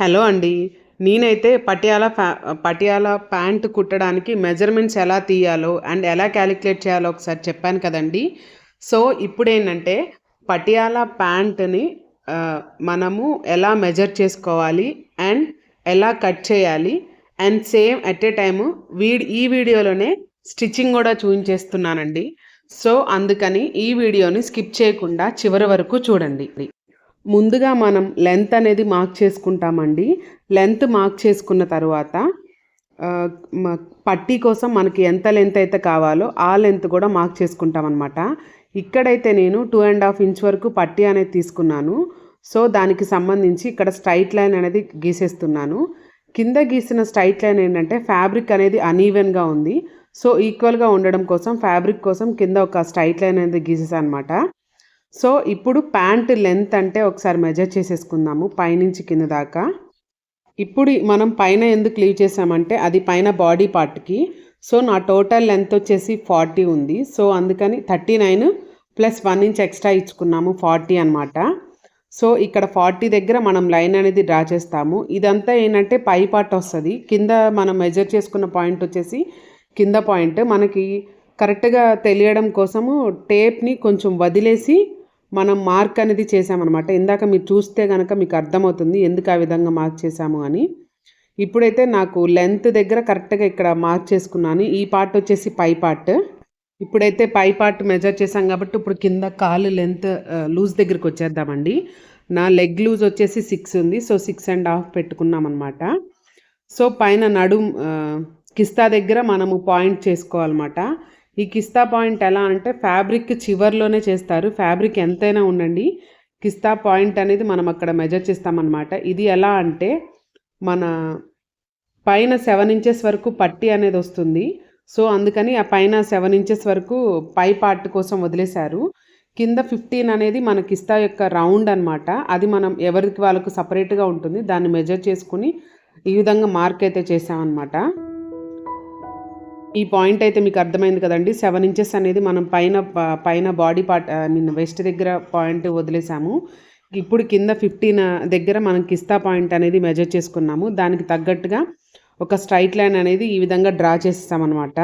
Hello అండి. నేనైతే పటియాలా ఫ్యా పటియాలా ప్యాంట్ కుట్టడానికి మెజర్మెంట్స్ ఎలా తీయాలో అండ్ ఎలా క్యాలిక్యులేట్ చేయాలో ఒకసారి చెప్పాను కదండి. సో ఇప్పుడు ఏంటంటే పటియాలా ప్యాంట్ని మనము ఎలా మెజర్ చేసుకోవాలి అండ్ ఎలా కట్ చేయాలి and same at a time వీడి ఈ వీడియోలోనే స్టిచ్చింగ్ కూడా చూపించేస్తున్నానండి సో అందుకని ఈ వీడియోని స్కిప్ చేయకుండా చివరి వరకు చూడండి. ముందుగా మనం లెంత్ అనేది మార్క్ చేసుకుంటామండి. లెంత్ మార్క్ చేసుకున్న తర్వాత మ- పట్టీ కోసం మనకి ఎంత లెంత్ అయితే కావాలో ఆ లెంత్ కూడా మార్క్ చేసుకుంటాం అనమాట ఇక్కడైతే నేను టూ అండ్ హాఫ్ ఇంచ్ వరకు పట్టీ అనేది తీసుకున్నాను. సో దానికి సంబంధించి ఇక్కడ స్ట్రైట్ లైన్ అనేది గీసేస్తున్నాను. కింద గీసిన స్ట్రైట్ లైన్ ఏంటంటే ఫ్యాబ్రిక్ అనేది అనీవెన్గా ఉంది. సో ఈక్వల్గా ఉండడం కోసం ఫ్యాబ్రిక్ కోసం కింద ఒక స్ట్రైట్ లైన్ అనేది గీసేసాను అనమాట సో ఇప్పుడు ప్యాంట్ లెంత్ అంటే ఒకసారి మెజర్ చేసేసుకుందాము పైనుంచి కింద దాకా. ఇప్పుడు మనం పైన ఎందుకు లీవ్ చేసామంటే అది పైన బాడీ పార్ట్కి సో నా టోటల్ లెంత్ వచ్చేసి ఫార్టీ ఉంది. సో అందుకని thirty nine plus one inch extra ఇచ్చుకున్నాము forty అనమాట సో ఇక్కడ ఫార్టీ దగ్గర మనం లైన్ అనేది డ్రా చేస్తాము. ఇదంతా ఏంటంటే పై పార్ట్ వస్తుంది. కింద మనం మెజర్ చేసుకున్న పాయింట్ వచ్చేసి కింద పాయింట్ మనకి కరెక్ట్గా తెలియడం కోసము టేప్ని కొంచెం వదిలేసి మనం మార్క్ అనేది చేసామన్నమాట ఇందాక మీరు చూస్తే కనుక మీకు అర్థమవుతుంది ఎందుకు ఆ విధంగా మార్క్ చేసాము అని. ఇప్పుడైతే నాకు లెంత్ దగ్గర కరెక్ట్గా ఇక్కడ మార్క్ చేసుకున్నాను. ఈ పార్ట్ వచ్చేసి పై పార్ట్. ఇప్పుడైతే పై పార్ట్ మెజర్ చేసాం కాబట్టి ఇప్పుడు కింద కాలు లెంత్ లూజ్ దగ్గరికి వచ్చేద్దామండి. నా లెగ్ లూజ్ వచ్చేసి సిక్స్ ఉంది. సో సిక్స్ అండ్ హాఫ్ పెట్టుకున్నాం అనమాట సో పైన నడుం కిస్తా దగ్గర మనము పాయింట్ చేసుకోవాలన్నమాట. ఈ కిస్తా పాయింట్ ఎలా అంటే ఫ్యాబ్రిక్ చివర్లోనే చేస్తారు. ఫ్యాబ్రిక్ ఎంతైనా ఉండండి. కిస్తా పాయింట్ అనేది మనం అక్కడ మెజర్ చేస్తామన్నమాట. ఇది ఎలా అంటే మన పైన సెవెన్ ఇంచెస్ వరకు పట్టి అనేది వస్తుంది. సో అందుకని ఆ పైన సెవెన్ ఇంచెస్ వరకు పై పార్ట్ కోసం వదిలేశారు. కింద ఫిఫ్టీన్ అనేది మన కిస్తా యొక్క రౌండ్ అన్నమాట. అది మనం ఎవరికి వాళ్ళకు సపరేట్గా ఉంటుంది. దాన్ని మెజర్ చేసుకుని ఈ విధంగా మార్క్ అయితే చేసామన్నమాట ఈ పాయింట్ అయితే మీకు అర్థమైంది కదండి. సెవెన్ ఇంచెస్ అనేది మనం పైన పైన body part I mean waist దగ్గర పాయింట్ వదిలేసాము. ఇప్పుడు కింద ఫిఫ్టీన్ దగ్గర మనం కిస్తా పాయింట్ అనేది మెజర్ చేసుకున్నాము. దానికి తగ్గట్టుగా ఒక స్ట్రైట్ లైన్ అనేది ఈ విధంగా డ్రా చేసేసామన్నమాట.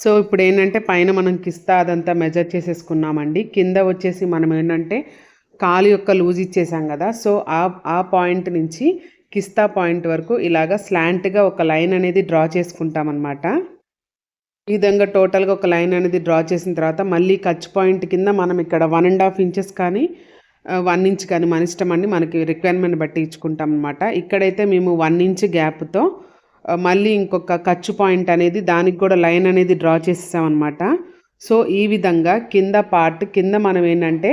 సో ఇప్పుడు ఏంటంటే పైన మనం కిస్తా అదంతా మెజర్ చేసేసుకున్నామండి. కింద వచ్చేసి మనం ఏంటంటే కాలు యొక్క లూజ్ ఇచ్చేసాం కదా. సో ఆ ఆ పాయింట్ నుంచి కిస్తా పాయింట్ వరకు ఇలాగా స్లాంట్గా ఒక లైన్ అనేది డ్రా చేసుకుంటామన్నమాట. ఈ విధంగా టోటల్గా ఒక లైన్ అనేది డ్రా చేసిన తర్వాత మళ్ళీ కచ్ పాయింట్ కింద మనం ఇక్కడ వన్ అండ్ హాఫ్ ఇంచెస్ కానీ వన్ ఇంచ్ కానీ మన ఇష్టం అండి. మనకి రిక్వైర్మెంట్ బట్టి ఇచ్చుకుంటాం అనమాట ఇక్కడైతే మేము వన్ ఇంచ్ గ్యాప్తో మళ్ళీ ఇంకొక ఖర్చు పాయింట్ అనేది దానికి కూడా లైన్ అనేది డ్రా చేసేసామన్నమాట. సో ఈ విధంగా కింద పార్ట్ కింద మనం ఏంటంటే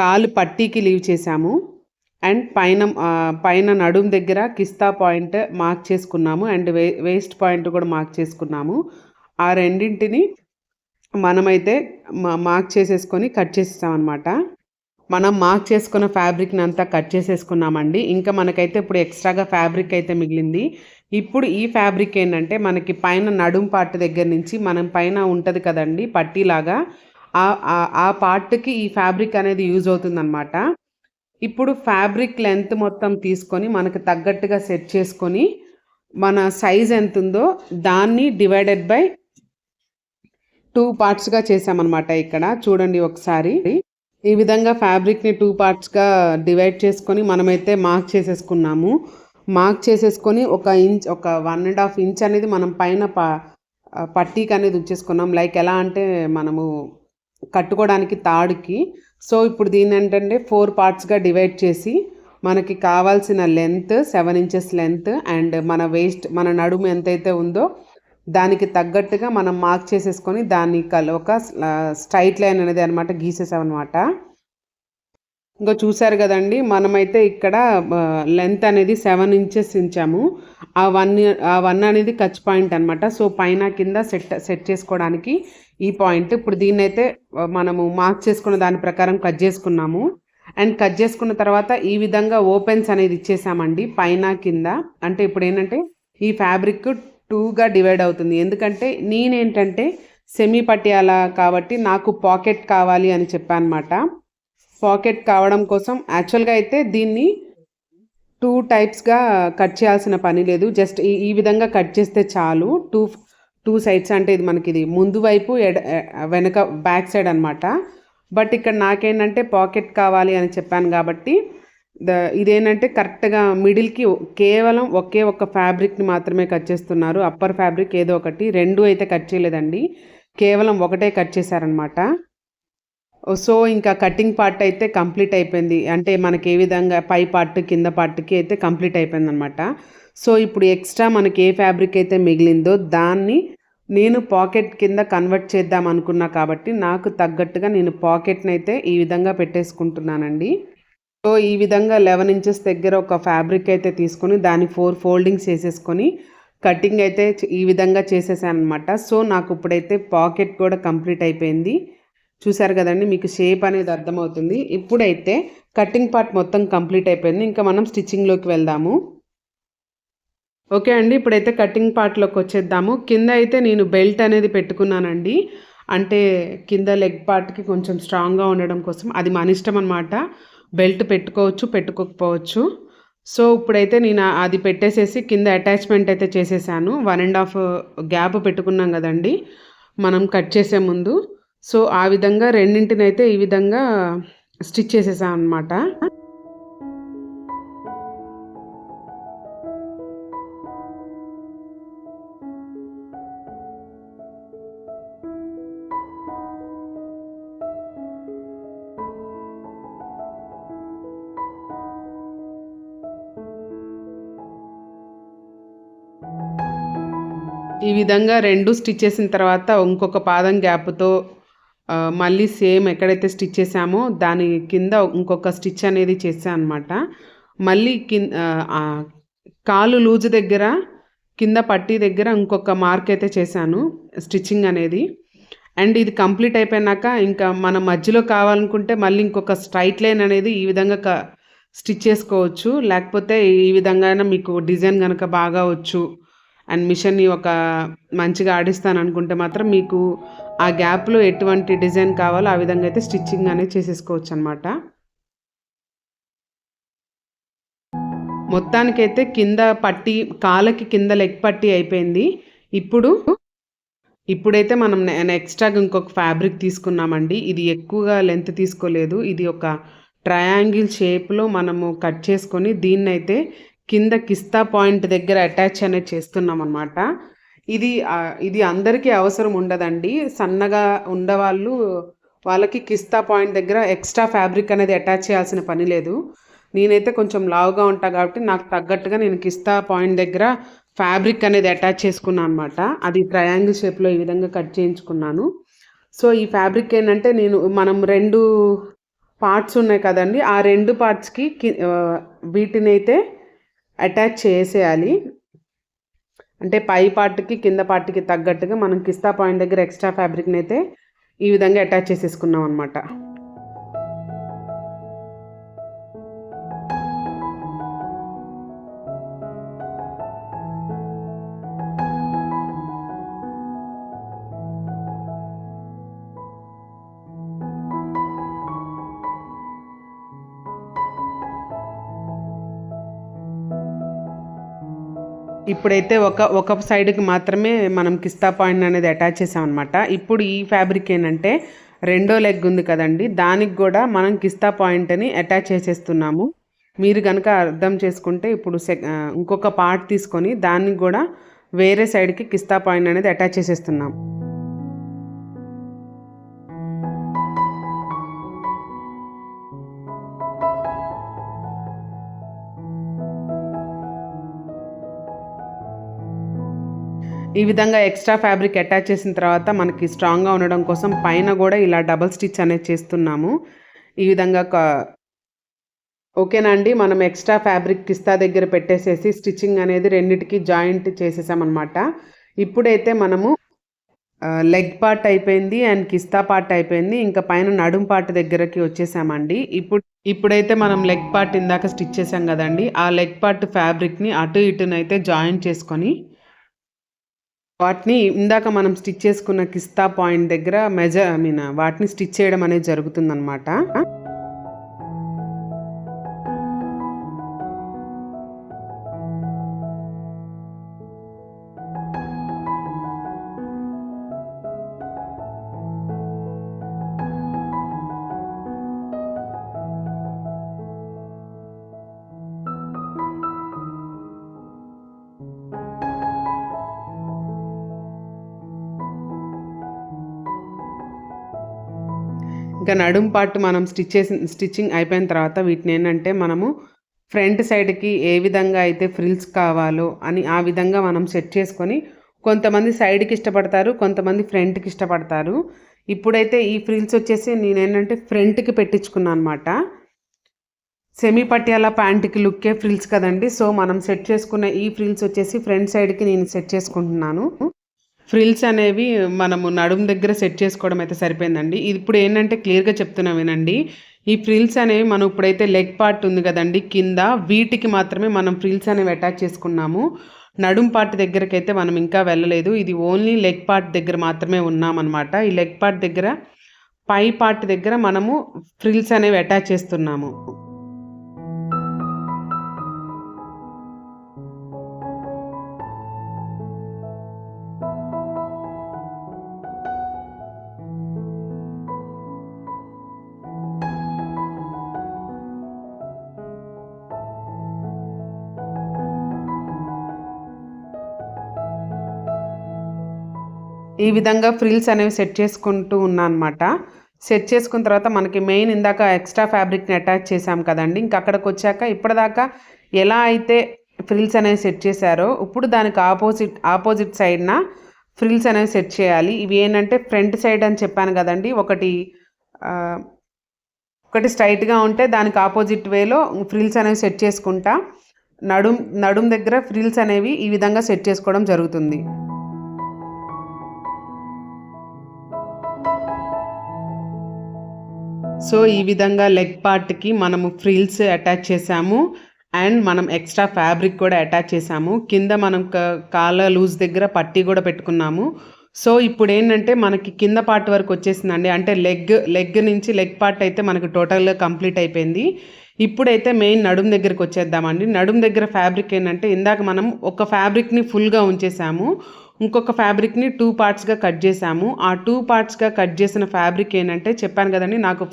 కాలు పట్టీకి లీవ్ చేసాము. అండ్ పైన పైన నడుం దగ్గర కిస్తా పాయింట్ మార్క్ చేసుకున్నాము అండ్ వే వేస్ట్ పాయింట్ కూడా మార్క్ చేసుకున్నాము. ఆ రెండింటిని మనమైతే మా- మార్క్ చేసేసుకొని కట్ చేసేసామన్నమాట. మనం మార్క్ చేసుకున్న ఫ్యాబ్రిక్ని అంతా కట్ చేసేసుకున్నామండి. ఇంకా మనకైతే ఇప్పుడు ఎక్స్ట్రాగా ఫ్యాబ్రిక్ అయితే మిగిలింది. ఇప్పుడు ఈ ఫ్యాబ్రిక్ ఏంటంటే మనకి పైన నడుం పార్ట్ దగ్గర నుంచి మనం పైన ఉంటుంది కదండి పట్టీలాగా ఆ- ఆ పార్ట్కి ఈ ఫ్యాబ్రిక్ అనేది యూజ్ అవుతుందన్నమాట. ఇప్పుడు ఫ్యాబ్రిక్ లెంత్ మొత్తం తీసుకొని మనకు తగ్గట్టుగా సెట్ చేసుకొని మన సైజ్ ఎంత ఉందో దాన్ని డివైడెడ్ బై టూ పార్ట్స్గా చేసామన్నమాట ఇక్కడ. చూడండి ఒకసారి. ఈ విధంగా ఫ్యాబ్రిక్ని టూ పార్ట్స్గా డివైడ్ చేసుకొని మనమైతే మార్క్ చేసేసుకున్నాము. మార్క్ చేసేసుకొని ఒక ఇంచ్ ఒక వన్ అండ్ హాఫ్ ఇంచ్ అనేది మనం పైన ప పట్టీకి అనేది ఉంచేసుకున్నాం. లైక్ ఎలా అంటే మనము కట్టుకోవడానికి తాడుకి సో ఇప్పుడు దీన్ని ఏంటంటే ఫోర్ పార్ట్స్గా డివైడ్ చేసి మనకి కావాల్సిన length seven inches length and మన వేస్ట్ మన నడుము ఎంతైతే ఉందో దానికి తగ్గట్టుగా మనం మార్క్ చేసేసుకొని దాన్ని కల ఒక స్ట్రైట్ లైన్ అనేది అనమాట గీసేసామన్నమాట. ఇంకా చూసారు కదండి మనమైతే ఇక్కడ లెంత్ అనేది సెవెన్ ఇంచెస్ ఇంచాము ఆ వన్ ఆ వన్ అనేది కచ్ పాయింట్ అనమాట సో పైన కింద సెట్ సెట్ చేసుకోవడానికి ఈ పాయింట్. ఇప్పుడు దీన్ని అయితే మనము మార్క్ చేసుకున్న దాని ప్రకారం కట్ చేసుకున్నాము. అండ్ కట్ చేసుకున్న తర్వాత ఈ విధంగా ఓపెన్స్ అనేది ఇచ్చేసామండి పైన కింద. అంటే ఇప్పుడు ఏంటంటే ఈ ఫ్యాబ్రిక్ టూగా డివైడ్ అవుతుంది. ఎందుకంటే నేనేంటంటే సెమీ పట్యాల కాబట్టి నాకు పాకెట్ కావాలి అని చెప్పానమాట. అనమాట పాకెట్ కావడం కోసం యాక్చువల్గా అయితే దీన్ని టూ టైప్స్గా కట్ చేయాల్సిన పని లేదు. జస్ట్ ఈ ఈ విధంగా కట్ చేస్తే చాలు. టూ టూ సైడ్స్ అంటే ఇది మనకి ఇది ముందు వైపు ఎడ వెనక బ్యాక్ సైడ్ అనమాట బట్ ఇక్కడ నాకేంటంటే పాకెట్ కావాలి అని చెప్పాను కాబట్టి ద ఇదేంటంటే కరెక్ట్గా మిడిల్కి కేవలం ఒకే ఒక్క ఫ్యాబ్రిక్ని మాత్రమే కట్ చేస్తున్నారు. అప్పర్ ఫ్యాబ్రిక్ ఏదో ఒకటి రెండు అయితే కట్ చేయలేదండి. కేవలం ఒకటే కట్ చేశారనమాట సో ఇంకా కటింగ్ పార్ట్ అయితే కంప్లీట్ అయిపోయింది. అంటే మనకి ఏ విధంగా పై పార్ట్ కింద పార్ట్కి అయితే కంప్లీట్ అయిపోయింది అనమాట సో ఇప్పుడు ఎక్స్ట్రా మనకి ఏ ఫ్యాబ్రిక్ అయితే మిగిలిందో దాన్ని నేను పాకెట్ కింద కన్వర్ట్ చేద్దాం అనుకున్నా కాబట్టి నాకు తగ్గట్టుగా నేను పాకెట్ని అయితే ఈ విధంగా పెట్టేసుకుంటున్నానండి. సో ఈ విధంగా లెవెన్ ఇంచెస్ దగ్గర ఒక ఫ్యాబ్రిక్ అయితే తీసుకొని దాన్ని ఫోర్ ఫోల్డింగ్స్ చేసేసుకొని కటింగ్ అయితే ఈ విధంగా చేసేసాను అనమాట సో నాకు ఇప్పుడైతే పాకెట్ కూడా కంప్లీట్ అయిపోయింది. చూసారు కదండి మీకు షేప్ అనేది అర్థమవుతుంది. ఇప్పుడైతే కటింగ్ పార్ట్ మొత్తం కంప్లీట్ అయిపోయింది. ఇంకా మనం స్టిచ్చింగ్లోకి వెళ్దాము. ఓకే అండి ఇప్పుడైతే కటింగ్ పార్ట్లోకి వచ్చేద్దాము. కింద అయితే నేను బెల్ట్ అనేది పెట్టుకున్నానండి. అంటే కింద లెగ్ పార్ట్కి కొంచెం స్ట్రాంగ్గా ఉండడం కోసం. అది మన ఇష్టం అనమాట బెల్ట్ పెట్టుకోవచ్చు పెట్టుకోకపోవచ్చు. సో ఇప్పుడైతే నేను అది పెట్టేసేసి కింద అటాచ్మెంట్ అయితే చేసేసాను. వన్ అండ్ హాఫ్ గ్యాప్ పెట్టుకున్నాం కదండి. మనం కట్ చేసే ముందు. సో ఆ విధంగా రెండింటినైతే ఈ విధంగా స్టిచ్ చేసేసాను అనమాట విధంగా రెండు స్టిచ్ చేసిన తర్వాత ఇంకొక పాదం గ్యాప్తో మళ్ళీ సేమ్ ఎక్కడైతే స్టిచ్ చేసామో దాని కింద ఇంకొక స్టిచ్ అనేది చేసాను అనమాట మళ్ళీ కింద కాలు లూజు దగ్గర కింద పట్టీ దగ్గర ఇంకొక మార్క్ అయితే చేశాను స్టిచ్చింగ్ అనేది. అండ్ ఇది కంప్లీట్ అయిపోయినాక ఇంకా మన మధ్యలో కావాలనుకుంటే మళ్ళీ ఇంకొక స్ట్రైట్ లైన్ అనేది ఈ విధంగా క స్టిచ్ చేసుకోవచ్చు. లేకపోతే ఈ విధంగా అయినా మీకు డిజైన్ కనుక బాగా వచ్చు అండ్ మిషన్ని ఒక మంచిగా ఆడిస్తాను అనుకుంటే మాత్రం మీకు ఆ గ్యాప్లో ఎటువంటి డిజైన్ కావాలో ఆ విధంగా అయితే స్టిచ్చింగ్ అనేది చేసేసుకోవచ్చు అనమాట మొత్తానికైతే కింద పట్టి కాళ్ళకి కింద లెగ్ పట్టి అయిపోయింది. ఇప్పుడు ఇప్పుడైతే మనం ఎక్స్ట్రాగా ఇంకొక ఫ్యాబ్రిక్ తీసుకున్నామండి. ఇది ఎక్కువగా లెంత్ తీసుకోలేదు. ఇది ఒక ట్రయాంగిల్ షేప్లో మనము కట్ చేసుకొని దీన్నైతే కింద కిస్తా పాయింట్ దగ్గర అటాచ్ అనేది చేస్తున్నాం అనమాట ఇది ఇది అందరికీ అవసరం ఉండదండి. సన్నగా ఉండవాళ్ళు వాళ్ళకి కిస్తా పాయింట్ దగ్గర ఎక్స్ట్రా ఫ్యాబ్రిక్ అనేది అటాచ్ చేయాల్సిన పని లేదు. నేనైతే కొంచెం లావుగా ఉంటా కాబట్టి నాకు తగ్గట్టుగా నేను కిస్తా పాయింట్ దగ్గర ఫ్యాబ్రిక్ అనేది అటాచ్ చేసుకున్నాను అనమాట అది ట్రయాంగిల్ షేప్లో ఈ విధంగా కట్ చేయించుకున్నాను. సో ఈ ఫ్యాబ్రిక్ ఏంటంటే నేను మనం రెండు పార్ట్స్ ఉన్నాయి కదండి. ఆ రెండు పార్ట్స్కి వీటిని అయితే అటాచ్ చేసేయాలి. అంటే పై పార్ట్కి కింద పార్ట్కి తగ్గట్టుగా మనం కిస్తా పాయింట్ దగ్గర ఎక్స్ట్రా ఫ్యాబ్రిక్ని అయితే ఈ విధంగా అటాచ్ చేసేసుకున్నాం అనమాట ఇప్పుడైతే ఒక ఒక సైడ్కి మాత్రమే మనం కిస్తా పాయింట్ అనేది అటాచ్ చేసాం అనమాట ఇప్పుడు ఈ ఫ్యాబ్రిక్ ఏంటంటే రెండో లెగ్ ఉంది కదండి. దానికి కూడా మనం కిస్తా పాయింట్ని అటాచ్ చేసేస్తున్నాము. మీరు కనుక అర్థం చేసుకుంటే ఇప్పుడు ఇంకొక పార్ట్ తీసుకొని దానికి కూడా వేరే సైడ్కి కిస్తా పాయింట్ అనేది అటాచ్ చేసేస్తున్నాం. ఈ విధంగా ఎక్స్ట్రా ఫ్యాబ్రిక్ అటాచ్ చేసిన తర్వాత మనకి స్ట్రాంగ్గా ఉండడం కోసం పైన కూడా ఇలా డబల్ స్టిచ్ అనేది చేస్తున్నాము. ఈ విధంగా క- ఓకేనా అండి? మనం ఎక్స్ట్రా ఫ్యాబ్రిక్ కిస్తా దగ్గర పెట్టేసేసి స్టిచ్చింగ్ అనేది రెండిటికి జాయింట్ చేసేసామన్నమాట. ఇప్పుడైతే మనము లెగ్ పార్ట్ అయిపోయింది అండ్ కిస్తా పార్ట్ అయిపోయింది. ఇంకా పైన నడుం పార్ట్ దగ్గరకి వచ్చేసామండి. ఇప్పుడు ఇప్పుడైతే మనం లెగ్ పార్ట్ ఇందాక స్టిచ్ చేసాం కదండి. ఆ లెగ్ పార్ట్ ఫ్యాబ్రిక్ని అటు ఇటునైతే జాయింట్ చేసుకొని వాటిని ఇందాక మనం స్టిచ్ చేసుకున్న కిస్తా పాయింట్ దగ్గర మెజర్ ఐ మీన్ వాటిని స్టిచ్ చేయడం అనేది జరుగుతుందన్నమాట. ఇంకా నడుం పార్ట్ మనం స్టిచ్ చేసి స్టిచ్చింగ్ అయిపోయిన తర్వాత వీటిని ఏంటంటే మనము ఫ్రంట్ సైడ్కి ఏ విధంగా అయితే ఫ్రిల్స్ కావాలో అని ఆ విధంగా మనం సెట్ చేసుకొని కొంతమంది సైడ్కి ఇష్టపడతారు కొంతమంది ఫ్రంట్కి ఇష్టపడతారు. ఇప్పుడైతే ఈ ఫ్రిల్స్ వచ్చేసి నేను ఏంటంటే ఫ్రంట్కి పెట్టించుకున్నాను అనమాట సెమీ పట్యాల ప్యాంట్కి లుక్కే ఫ్రిల్స్ కదండి. సో మనం సెట్ చేసుకున్న ఈ ఫ్రిల్స్ వచ్చేసి ఫ్రంట్ సైడ్కి నేను సెట్ చేసుకుంటున్నాను. ఫ్రిల్స్ అనేవి మనము నడుం దగ్గర సెట్ చేసుకోవడం అయితే సరిపోయిందండి. ఇది ఇప్పుడు ఏంటంటే క్లియర్గా చెప్తున్నా వినండి. ఈ ఫ్రిల్స్ అనేవి మనం ఇప్పుడైతే లెగ్ పార్ట్ ఉంది కదండి కింద వీటికి మాత్రమే మనం ఫ్రిల్స్ అనేవి అటాచ్ చేసుకున్నాము. నడుం పార్ట్ దగ్గరకి అయితే మనం ఇంకా వెళ్ళలేదు. ఇది ఓన్లీ లెగ్ పార్ట్ దగ్గర మాత్రమే ఉన్నామన్నమాట. ఈ లెగ్ పార్ట్ దగ్గర పై పార్ట్ దగ్గర మనము ఫ్రిల్స్ అనేవి అటాచ్ చేస్తున్నాము. ఈ విధంగా ఫ్రిల్స్ అనేవి సెట్ చేసుకుంటూ ఉన్నా అనమాట సెట్ చేసుకున్న తర్వాత మనకి మెయిన్ ఇందాక ఎక్స్ట్రా ఫ్యాబ్రిక్ని అటాచ్ చేసాం కదండి. ఇంకా అక్కడికి వచ్చాక ఇప్పటిదాకా ఎలా అయితే ఫ్రిల్స్ అనేవి సెట్ చేశారో ఇప్పుడు దానికి ఆపోజిట్ ఆపోజిట్ సైడ్న ఫ్రిల్స్ అనేవి సెట్ చేయాలి. ఇవి ఏంటంటే ఫ్రంట్ సైడ్ అని చెప్పాను కదండి. ఒకటి ఒకటి స్ట్రైట్గా ఉంటే దానికి ఆపోజిట్ వేలో ఫ్రిల్స్ అనేవి సెట్ చేసుకుంటా నడుం నడుం దగ్గర ఫ్రిల్స్ అనేవి ఈ విధంగా సెట్ చేసుకోవడం జరుగుతుంది. సో ఈ విధంగా లెగ్ పార్ట్కి మనము ఫ్రిల్స్ అటాచ్ చేసాము అండ్ మనం ఎక్స్ట్రా ఫ్యాబ్రిక్ కూడా అటాచ్ చేసాము కింద మనం కాల కాళ్ళ లూజ్ దగ్గర పట్టీ కూడా పెట్టుకున్నాము. సో ఇప్పుడు ఏంటంటే మనకి కింద పార్ట్ వరకు వచ్చేసిందండి. అంటే లెగ్ లెగ్ నుంచి లెగ్ పార్ట్ అయితే మనకు టోటల్గా కంప్లీట్ అయిపోయింది. ఇప్పుడైతే మెయిన్ నడుము దగ్గరికి వచ్చేద్దామండి. నడుము దగ్గర ఫ్యాబ్రిక్ ఏంటంటే ఇందాక మనం ఒక ఫ్యాబ్రిక్ని ఫుల్గా ఉంచేసాము ఇంకొక ఫ్యాబ్రిక్ని టూ పార్ట్స్గా కట్ చేసాము ఆ టూ పార్ట్స్గా కట్ చేసిన ఫ్యాబ్రిక్ ఏంటంటే చెప్పాను కదండి నాకు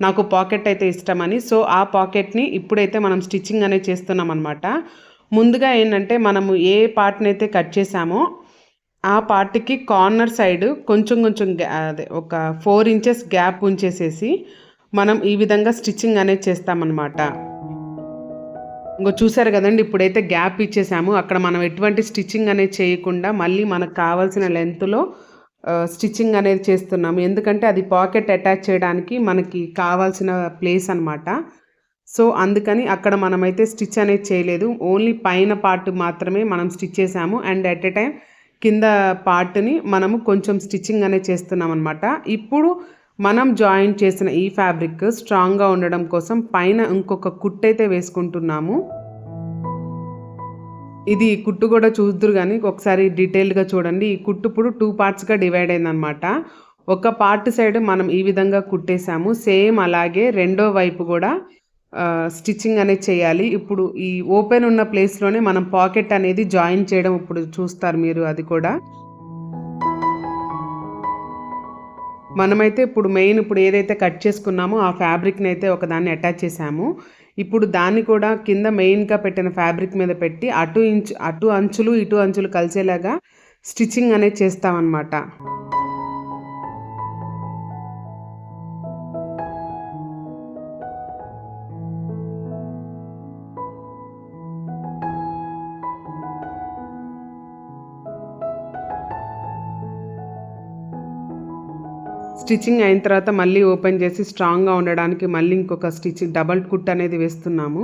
నాకు పాకెట్ అయితే ఇష్టమని. సో ఆ పాకెట్ని ఇప్పుడైతే మనం స్టిచ్చింగ్ అనేది చేస్తున్నాం అనమాట ముందుగా ఏంటంటే మనము ఏ పార్ట్ని అయితే కట్ చేసామో ఆ పార్ట్కి కార్నర్ సైడ్ కొంచెం కొంచెం గ్యా- అదే ఒక ఫోర్ ఇంచెస్ గ్యాప్ ఉంచేసేసి మనం ఈ విధంగా స్టిచ్చింగ్ అనేది చేస్తామన్నమాట. ఇంకో చూసారు కదండి ఇప్పుడైతే గ్యాప్ ఇచ్చేసాము. అక్కడ మనం ఎటువంటి స్టిచ్చింగ్ అనేది చేయకుండా మళ్ళీ మనకు కావాల్సిన లెంత్లో స్టిచ్చింగ్ అనేది చేస్తున్నాము. ఎందుకంటే అది పాకెట్ అటాచ్ చేయడానికి మనకి కావాల్సిన ప్లేస్ అనమాట సో అందుకని అక్కడ మనమైతే స్టిచ్ అనేది చేయలేదు. ఓన్లీ పైన పార్ట్ మాత్రమే మనం స్టిచ్ చేసాము. అండ్ అట్ ఎ టైం కింద పార్ట్ని మనము కొంచెం స్టిచ్చింగ్ అనేది చేస్తున్నాం అనమాట ఇప్పుడు మనం జాయిన్ చేసిన ఈ ఫ్యాబ్రిక్ స్ట్రాంగ్గా ఉండడం కోసం పైన ఇంకొక కుట్టు అయితే వేసుకుంటున్నాము. ఇది కుట్టు కూడా చూద్దరు కానీ ఒకసారి డీటెయిల్గా చూడండి. ఈ కుట్టు ఇప్పుడు టూ పార్ట్స్గా డివైడ్ అయిందనమాట ఒక పార్ట్ సైడ్ మనం ఈ విధంగా కుట్టేసాము సేమ్ అలాగే రెండో వైపు కూడా స్టిచ్చింగ్ అనేది చేయాలి. ఇప్పుడు ఈ ఓపెన్ ఉన్న ప్లేస్లోనే మనం పాకెట్ అనేది జాయిన్ చేయడం ఇప్పుడు చూస్తారు మీరు అది కూడా. మనమైతే ఇప్పుడు మెయిన్ ఇప్పుడు ఏదైతే కట్ చేసుకున్నామో ఆ ఫ్యాబ్రిక్ని అయితే ఒకదాన్ని అటాచ్ చేసాము ఇప్పుడు దాన్ని కూడా కింద మెయిన్గా పెట్టిన ఫ్యాబ్రిక్ మీద పెట్టి అటు ఇంచు అటు అంచులు ఇటు అంచులు కలిసేలాగా స్టిచ్చింగ్ అనేది చేస్తామన్నమాట. స్టిచ్చింగ్ అయిన తర్వాత మళ్ళీ ఓపెన్ చేసి స్ట్రాంగ్గా ఉండడానికి మళ్ళీ ఇంకొక స్టిచ్చింగ్ డబల్ కుట్ అనేది వేస్తున్నాము.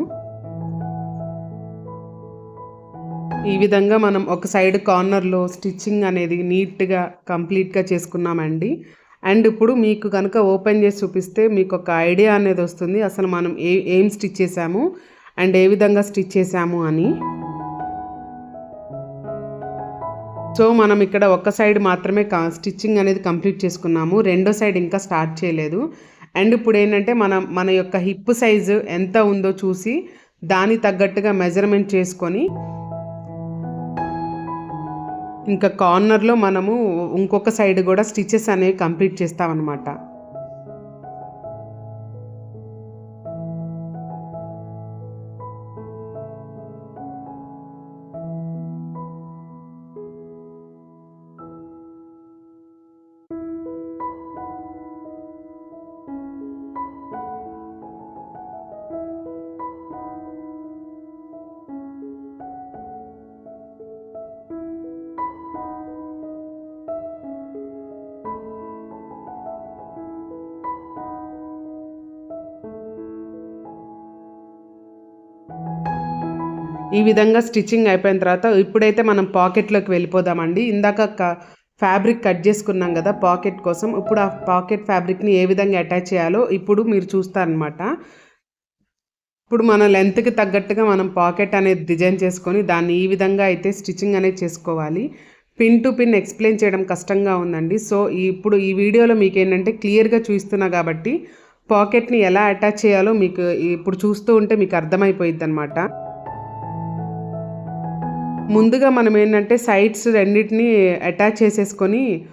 ఈ విధంగా మనం ఒక సైడ్ కార్నర్లో స్టిచ్చింగ్ అనేది నీట్గా కంప్లీట్గా చేసుకున్నామండి. అండ్ ఇప్పుడు మీకు కనుక ఓపెన్ చేసి చూపిస్తే మీకు ఒక ఐడియా అనేది వస్తుంది అసలు మనం ఏ ఏం స్టిచ్ చేసాము అండ్ ఏ విధంగా స్టిచ్ చేసాము అని. సో మనం ఇక్కడ ఒక సైడ్ మాత్రమే కా స్టిచ్చింగ్ అనేది కంప్లీట్ చేసుకున్నాము. రెండో సైడ్ ఇంకా స్టార్ట్ చేయలేదు. అండ్ ఇప్పుడు ఏంటంటే మనం మన యొక్క హిప్ సైజు ఎంత ఉందో చూసి దాని తగ్గట్టుగా మెజర్మెంట్ చేసుకొని ఇంకా కార్నర్లో మనము ఇంకొక సైడ్ కూడా స్టిచెస్ అనేవి కంప్లీట్ చేస్తామన్నమాట. ఈ విధంగా స్టిచ్చింగ్ అయిపోయిన తర్వాత ఇప్పుడైతే మనం పాకెట్లోకి వెళ్ళిపోదామండి. ఇందాక ఫ్యాబ్రిక్ కట్ చేసుకున్నాం కదా పాకెట్ కోసం. ఇప్పుడు ఆ పాకెట్ ఫ్యాబ్రిక్ని ఏ విధంగా అటాచ్ చేయాలో ఇప్పుడు మీరు చూస్తారనమాట. ఇప్పుడు మన లెంత్కి తగ్గట్టుగా మనం పాకెట్ అనేది డిజైన్ చేసుకొని దాన్ని ఈ విధంగా అయితే స్టిచ్చింగ్ అనేది చేసుకోవాలి. పిన్ టు పిన్ ఎక్స్ప్లెయిన్ చేయడం కష్టంగా ఉందండి. సో ఇప్పుడు ఈ వీడియోలో మీకు ఏంటంటే క్లియర్గా చూస్తున్నా కాబట్టి పాకెట్ని ఎలా అటాచ్ చేయాలో మీకు ఇప్పుడు చూస్తూ ఉంటే మీకు అర్థమైపోయిద్ది అనమాట ముందుగా మనం ఏంటంటే సైడ్స్ రెండింటిని అటాచ్ చేసేసుకొని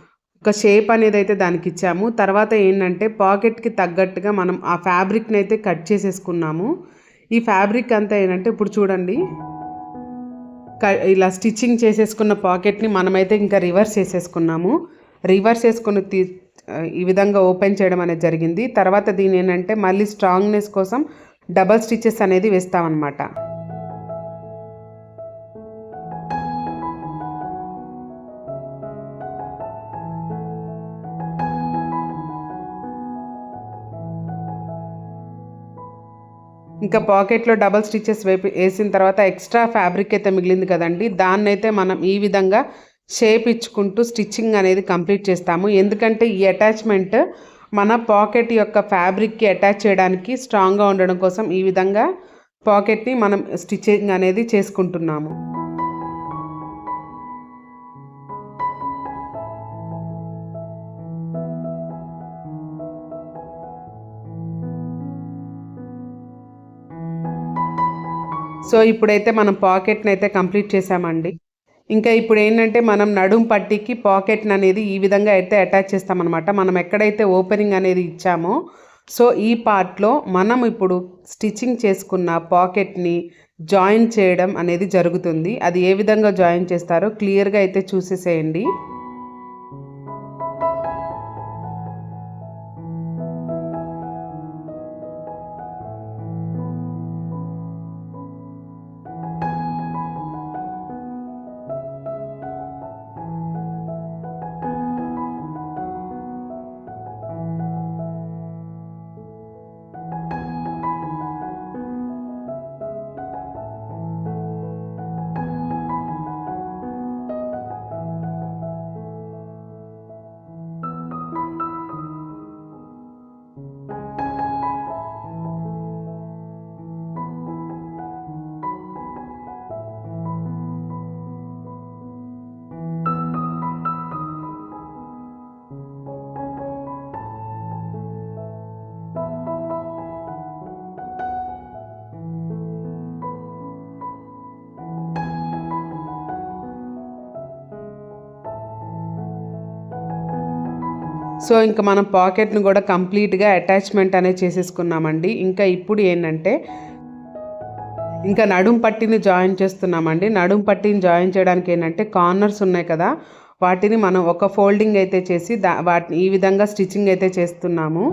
ఒక షేప్ అనేది అయితే దానికి ఇచ్చాము. తర్వాత ఏంటంటే పాకెట్కి తగ్గట్టుగా మనం ఆ ఫ్యాబ్రిక్ని అయితే కట్ చేసేసుకున్నాము. ఈ ఫ్యాబ్రిక్ అంతా ఏంటంటే ఇప్పుడు చూడండి. క- ఇలా స్టిచ్చింగ్ చేసేసుకున్న పాకెట్ని మనమైతే ఇంకా రివర్స్ చేసేసుకున్నాము. రివర్స్ చేసుకుని తీ ఈ విధంగా ఓపెన్ చేయడం అనేది జరిగింది. తర్వాత దీని ఏంటంటే మళ్ళీ స్ట్రాంగ్నెస్ కోసం డబల్ స్టిచెస్ అనేది వేస్తామన్నమాట. ఇంకా పాకెట్లో డబల్ స్టిచెస్ వేపి వేసిన తర్వాత ఎక్స్ట్రా ఫ్యాబ్రిక్ అయితే మిగిలింది కదండి. దాన్నైతే మనం ఈ విధంగా షేప్ ఇచ్చుకుంటూ స్టిచ్చింగ్ అనేది కంప్లీట్ చేస్తాము. ఎందుకంటే ఈ అటాచ్మెంట్ మన పాకెట్ యొక్క ఫ్యాబ్రిక్కి అటాచ్ చేయడానికి స్ట్రాంగ్గా ఉండడం కోసం ఈ విధంగా పాకెట్ని మనం స్టిచ్చింగ్ అనేది చేసుకుంటున్నాము. సో ఇప్పుడైతే మనం పాకెట్ని అయితే కంప్లీట్ చేసామండి. ఇంకా ఇప్పుడు ఏంటంటే మనం నడుం పట్టీకి పాకెట్ని అనేది ఈ విధంగా అయితే అటాచ్ చేస్తామన్నమాట. మనం ఎక్కడైతే ఓపెనింగ్ అనేది ఇచ్చామో సో ఈ పార్ట్లో మనం ఇప్పుడు స్టిచ్చింగ్ చేసుకున్న పాకెట్ని జాయిన్ చేయడం అనేది జరుగుతుంది. అది ఏ విధంగా జాయిన్ చేస్తారో క్లియర్గా అయితే చూసేసేయండి. సో ఇంకా మనం పాకెట్ను కూడా కంప్లీట్గా అటాచ్మెంట్ అనేది చేసేసుకున్నామండి. ఇంకా ఇప్పుడు ఏంటంటే ఇంకా నడుం పట్టిని జాయిన్ చేస్తున్నామండి. నడుం పట్టిని జాయిన్ చేయడానికి ఏంటంటే కార్నర్స్ ఉన్నాయి కదా వాటిని మనం ఒక ఫోల్డింగ్ అయితే చేసి దా వాటిని ఈ విధంగా స్టిచ్చింగ్ అయితే చేస్తున్నాము.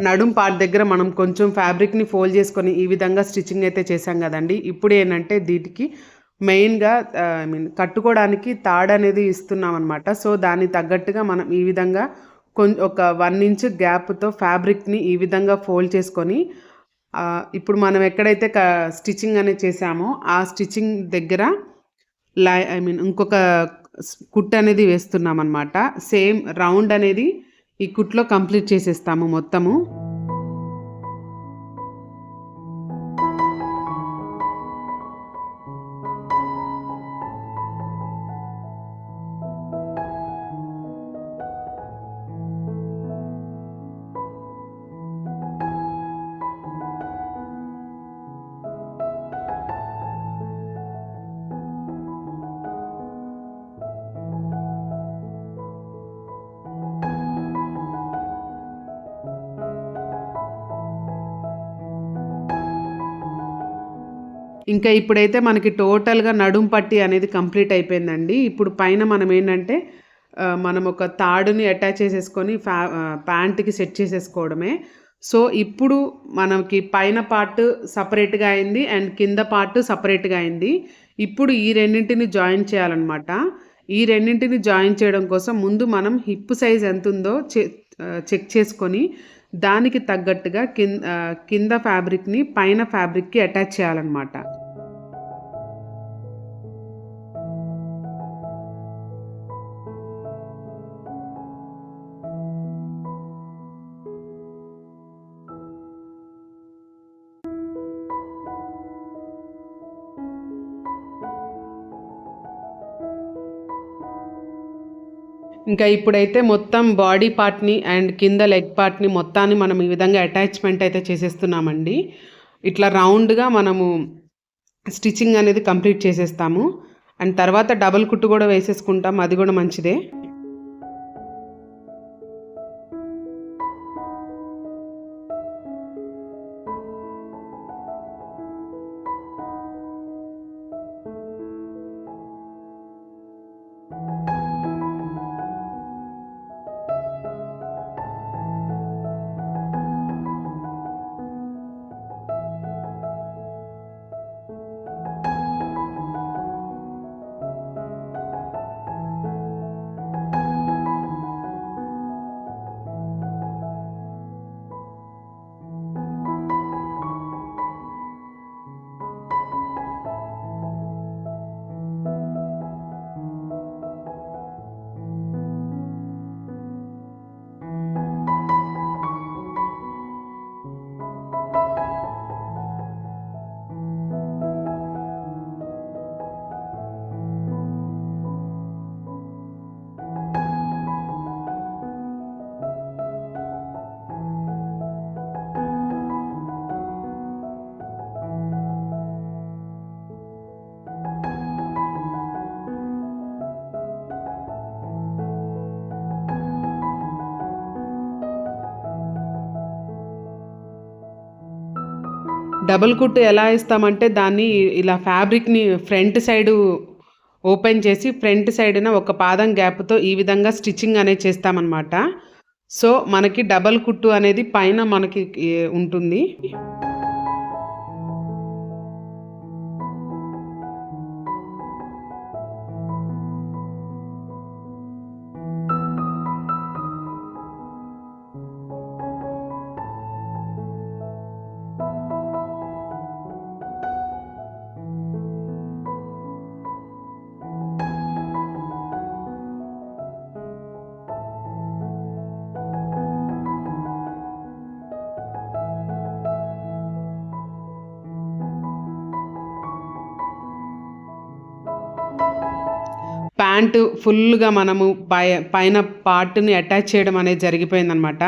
నడుం పార్ట్ దగ్గర మనం కొంచెం ఫ్యాబ్రిక్ని ఫోల్డ్ చేసుకొని ఈ విధంగా స్టిచ్చింగ్ అయితే చేసాం కదండి. ఇప్పుడు ఏంటంటే దీనికి మెయిన్గా ఐ మీన్ కట్టుకోవడానికి తాడ్ అనేది ఇస్తున్నాం అనమాట సో దానికి తగ్గట్టుగా మనం ఈ విధంగా కొంచెం ఒక వన్ ఇంచ్ గ్యాప్తో ఫ్యాబ్రిక్ని ఈ విధంగా ఫోల్డ్ చేసుకొని ఇప్పుడు మనం ఎక్కడైతే క స్టిచ్చింగ్ అనేది చేసామో ఆ స్టిచ్చింగ్ దగ్గర లై ఐ మీన్ ఇంకొక కుట్ అనేది వేస్తున్నాం అనమాట సేమ్ రౌండ్ అనేది ఈ కుట్లో కంప్లీట్ చేసేస్తాము మొత్తము. ఇంకా ఇప్పుడైతే మనకి టోటల్గా నడుం పట్టి అనేది కంప్లీట్ అయిపోయిందండి. ఇప్పుడు పైన మనం ఏంటంటే మనం ఒక తాడుని అటాచ్ చేసేసుకొని ఫ్యా ప్యాంట్కి సెట్ చేసేసుకోవడమే. సో ఇప్పుడు మనకి పైన పార్ట్ సపరేట్గా అయింది అండ్ కింద పార్ట్ సపరేట్గా అయింది. ఇప్పుడు ఈ రెండింటిని జాయిన్ చేయాలన్నమాట. ఈ రెండింటిని జాయిన్ చేయడం కోసం ముందు మనం హిప్ సైజ్ ఎంత ఉందో చెక్ చేసుకొని దానికి తగ్గట్టుగా కింద కింద ఫ్యాబ్రిక్ని పైన ఫ్యాబ్రిక్కి అటాచ్ చేయాలన్నమాట. ఇంకా ఇప్పుడైతే మొత్తం బాడీ పార్ట్ని అండ్ కింద లెగ్ పార్ట్ని మొత్తాన్ని మనం ఈ విధంగా అటాచ్మెంట్ అయితే చేసేస్తున్నామండి. ఇట్లా రౌండ్గా మనము స్టిచ్చింగ్ అనేది కంప్లీట్ చేసేస్తాము. అండ్ తర్వాత డబల్ కుట్టు కూడా వేసేసుకుంటాం. అది కూడా మంచిదే. డబుల్ కుట్టు ఎలా ఇస్తామంటే దాన్ని ఇలా ఫ్యాబ్రిక్ని ఫ్రంట్ సైడు ఓపెన్ చేసి ఫ్రంట్ సైడ్న ఒక పాదం గ్యాప్తో ఈ విధంగా స్టిచ్చింగ్ అనేది చేస్తామన్నమాట. సో మనకి డబల్ కుట్టు అనేది పైన మనకి ఉంటుంది. ప్యాంటు ఫుల్గా మనము పై పైన పార్ట్ని అటాచ్ చేయడం అనేది జరిగిపోయిందనమాట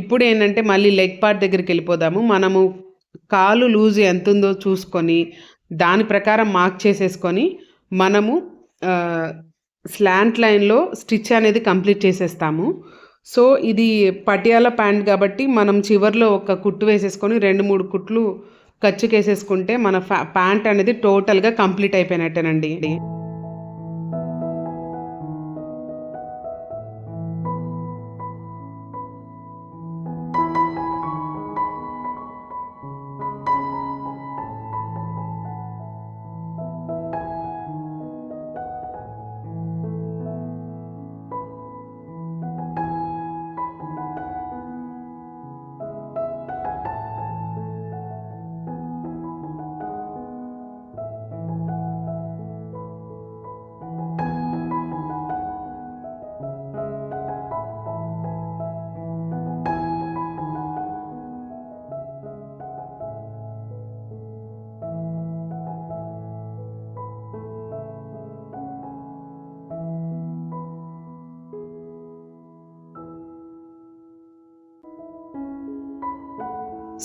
ఇప్పుడు ఏంటంటే మళ్ళీ లెగ్ పార్ట్ దగ్గరికి వెళ్ళిపోదాము. మనము కాలు లూజ్ ఎంత ఉందో చూసుకొని దాని ప్రకారం మార్క్ చేసేసుకొని మనము స్లాంట్ లైన్లో స్టిచ్ అనేది కంప్లీట్ చేసేస్తాము. సో ఇది పటియాల ప్యాంట్ కాబట్టి మనం చివర్లో ఒక కుట్టు వేసేసుకొని రెండు మూడు కుట్లు ఖర్చుకేసేసుకుంటే మన ప్యాంట్ అనేది టోటల్గా కంప్లీట్ అయిపోయినట్టేనండి.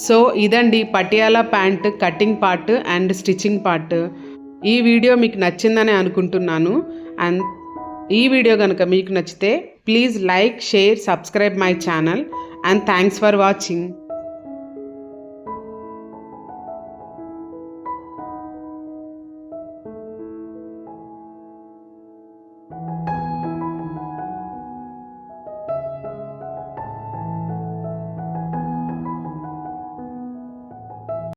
సో ఇదండి Patiala pant cutting part and stitching part. ఈ వీడియో మీకు నచ్చిందని అనుకుంటున్నాను. అండ్ ఈ వీడియో కనుక మీకు నచ్చితే please like share subscribe my channel. And thanks for watching.